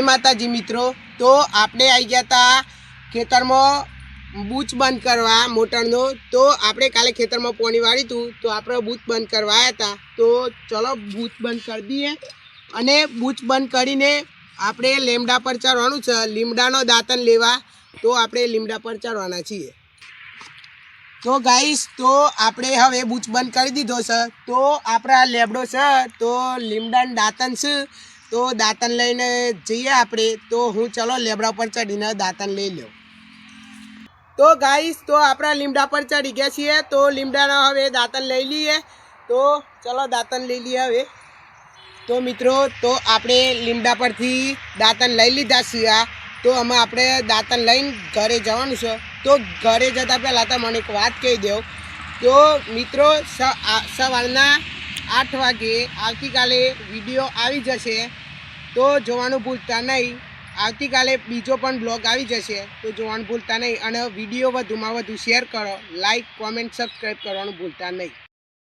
માતાજી મિત્રો. તો આપણે આવી ગયા હતા ખેતરમાં બૂચ બંધ કરવા મોટરનો. તો આપણે કાલે ખેતરમાં પોણી વાળી હતું તો આપણે બૂચ બંધ કરવા હતા તો. ચલો બૂચ બંધ કરી દઈએ. અને બૂચ બંધ કરીને આપણે લીમડા પર ચડવાનું છે. લીમડાનો દાંતન લેવા. તો આપણે લીમડા પર ચડવાના છીએ. તો ગાઈસ, તો આપણે હવે બૂચ બંધ કરી દીધો છે. તો આપણા લેબડો છે. તો લીમડાનું દાંતન છે. તો દાંતન લઈને જઈએ આપણે. તો હું ચલો લેબડા પર ચડીને દાંતન લઈ લઉં તો ગાઈસ તો આપણા લીમડા પર ચડી ગયા છીએ. તો લીમડાના હવે દાંતન લઈ લઈએ. તો ચલો દાંતન લઈ લઈએ હવે. તો મિત્રો, તો આપણે લીમડા પરથી દાંતન લઈ લીધા છીએ તો અમે આપણે દાંતન લઈને ઘરે જવાનું છે. તો ઘરે જતાં પહેલાં તો મને એક વાત કહી દઉં તો મિત્રો સવારના આઠ વાગે આવતીકાલે વીડિયો આવી જશે. તો જોવાનું ભૂલતા નહીં. આવતીકાલે બીજો પણ બ્લોગ આવી જશે, તો જોવાનું ભૂલતા નહીં. અને વીડિયો વધુમાં વધુ શેર કરો લાઇક કોમેન્ટ, સબસ્ક્રાઈબ કરવાનું ભૂલતા નહીં.